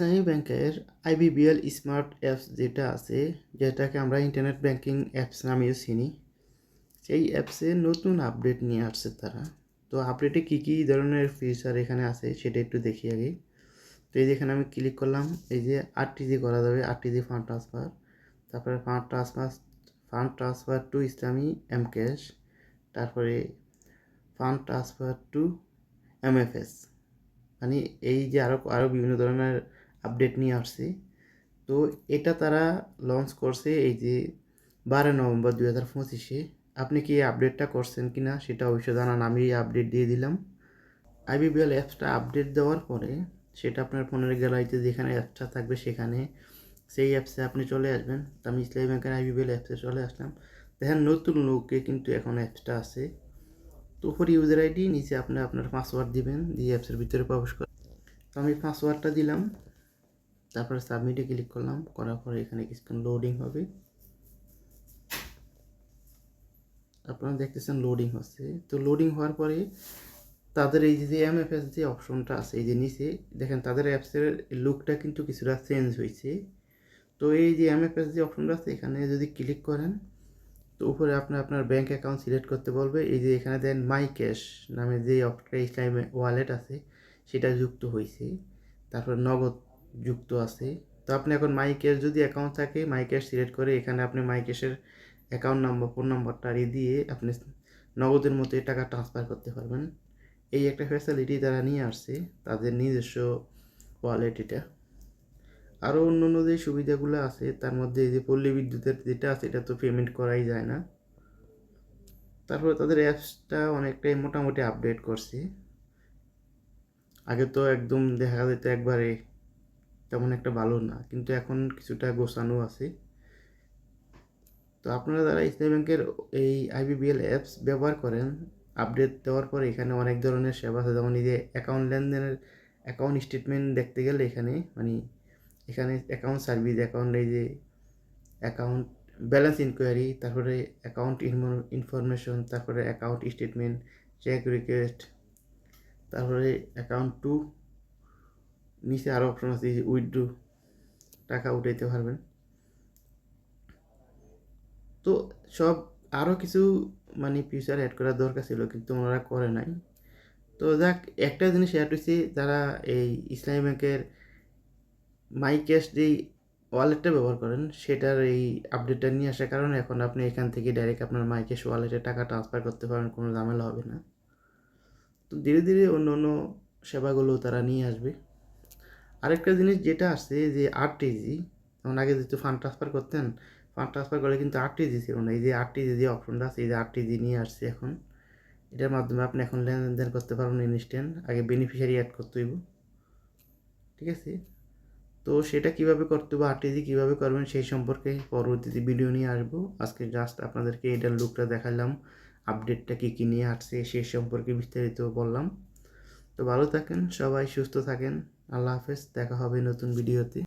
ইসলামী ব্যাংকের IBBL smart apps যেটা আছে, যেটাকে আমরা ইন্টারনেট ব্যাংকিং অ্যাপস নামেও চিনি, সেই অ্যাপসে নতুন আপডেট নিয়ে আসছে তারা। তো আপডেটে কী কী ধরনের ফিচার এখানে আছে সেটা একটু দেখি আগে। তো এই যে এখানে আমি ক্লিক করলাম, এই যে আরটিজি করা যাবে আরটিজি ফান্ড ট্রান্সফার। তারপরে fund transfer fund transfer to Islami M cash তারপরে ফান্ড ট্রান্সফার টু এমএফএস। মানে এই যে আরও আরও বিভিন্ন ধরনের আপডেট নিয়ে আসছে। তো এটা তারা লঞ্চ করছে এই যে বারো নভেম্বর দু হাজার পঁচিশে। আপনি কি এই আপডেটটা করছেন কি না সেটা অবশ্যই জানান, আমি আপডেট দিয়ে দিলাম। আইবিবিএল অ্যাপসটা আপডেট দেওয়ার পরে সেটা আপনার ফোনের গ্যালারিতে যেখানে অ্যাপসটা থাকবে সেখানে সেই অ্যাপসে আপনি চলে আসবেন। তো আমি ইসলামী ব্যাংকের আইবিবিএল অ্যাপসে চলে আসলাম। দেখেন নতুন লোকে কিন্তু এখন অ্যাপসটা আছে। তো উপর ইউজার আইডি নিচে আপনি আপনার পাসওয়ার্ড দিবেন, দিয়ে অ্যাপসের ভিতরে প্রবেশ করেন তো আমি পাসওয়ার্ডটা দিলাম। তারপরে সাবমিটে ক্লিক করলাম, করার পরে এখানে কিছুক্ষণ লোডিং হবে। আপনারা দেখতেছেন লোডিং হচ্ছে। তো লোডিং হওয়ার পরে তাদের এই যে এমএফএস যে অপশনটা আছে, এই যে নিচে, দেখেন তাদের অ্যাপসের লুকটা কিন্তু কিছুটা চেঞ্জ হয়েছে। তো এই যে এম এফ এস যে অপশনটা আছে, এখানে যদি ক্লিক করেন, তো উপরে আপনার আপনার ব্যাঙ্ক অ্যাকাউন্ট সিলেক্ট করতে বলবে। এই যে এখানে দেন মাই ক্যাশ নামে যে ইসলাম ওয়ালেট আছে, সেটা যুক্ত হয়েছে। তারপর নগদ যুক্ত আছে। তো আপনি এখন মাই ক্যাশ যদি অ্যাকাউন্ট থাকে মাই ক্যাশ সিলেক্ট করে এখানে আপনি মাই ক্যাশের অ্যাকাউন্ট নাম্বার ফোন নাম্বারটা দিয়ে আপনি নগদের মতো টাকা ট্রান্সফার করতে পারবেন। এই একটা ফ্যাসিলিটি তারা নিয়ে আসছে, তাদের নিজস্ব ওয়ালেট এটা। আরও অন্য অন্য যে সুবিধাগুলো আছে, তার মধ্যে এই যে পল্লী বিদ্যুতের যেটা আছে, এটা তো পেমেন্ট করাই যায় না। তারপরে তাদের অ্যাপসটা অনেকটাই মোটামুটি আপডেট করছে। আগে তো একদম দেখা যেত একবারে তেমন একটা ভালো না, কিন্তু এখন কিছুটা গোছানো আছে। তো আপনারা যারা ইসলামী ব্যাংকের এই আইবিবিএল অ্যাপস ব্যবহার করেন, আপডেট দেওয়ার পর এখানে অনেক ধরনের সেবা আছে, যেমন এই যে অ্যাকাউন্ট লেনদেনের অ্যাকাউন্ট স্টেটমেন্ট দেখতে গেলে এখানে মানে এখানে অ্যাকাউন্ট সার্ভিস, অ্যাকাউন্ট এই যে অ্যাকাউন্ট ব্যালেন্স ইনকোয়ারি, তারপরে অ্যাকাউন্ট ইনফরমেশন, তারপরে অ্যাকাউন্ট স্টেটমেন্ট, চেক রিকোয়েস্ট, তারপরে অ্যাকাউন্ট টু নিচে আরও অপশন আছে উইথড্রু টাকা উঠাইতে পারবেন। তো সব আরও কিছু মানে ফিউচার অ্যাড করার দরকার ছিল, কিন্তু ওনারা করে নাই। তো যাক, একটা জিনিস অ্যাড হয়েছে তারা এই ইসলামী ব্যাংকের মাই ক্যাশ যেই ওয়ালেটটা ব্যবহার করেন, সেটার এই আপডেটটা নিয়ে আসার কারণে এখন আপনি এখান থেকে ডাইরেক্ট আপনার মাই ক্যাশ ওয়ালেটে টাকা ট্রান্সফার করতে পারেন, কোনো ঝামেলা হবে না। তো ধীরে ধীরে অন্য অন্য সেবাগুলো তারা নিয়ে আসবে। আরেকটা জিনিস যেটা আসছে যে আরটিজি যেমন আগে যেহেতু ফান্ড ট্রান্সফার করতেন ফান্ড ট্রান্সফার করলে কিন্তু আরটিজি ছিল না। এই যে আরটিজি যে অপশনটা আছে, এই যে আরটিজি নিয়ে আসছে এখন, এটার মাধ্যমে আপনি এখন লেনদেন করতে পারবেন ইনস্ট্যান্ট আগে বেনিফিশিয়ারি অ্যাড করতে হইব। ঠিক আছে? তো সেটা কীভাবে করতে হবে আরটিজি কীভাবে করবেন সেই সম্পর্কে পরবর্তীতে ভিডিও নিয়ে আসব। আজকে জাস্ট আপনাদেরকে এটার লুকটা দেখালাম আপডেটটা কী কী নিয়ে আসছে, সে সম্পর্কে বিস্তারিত বললাম। তো ভালো থাকেন, সবাই সুস্থ থাকেন। আল্লাহ হাফেজ দেখা হবে নতুন ভিডিওতে।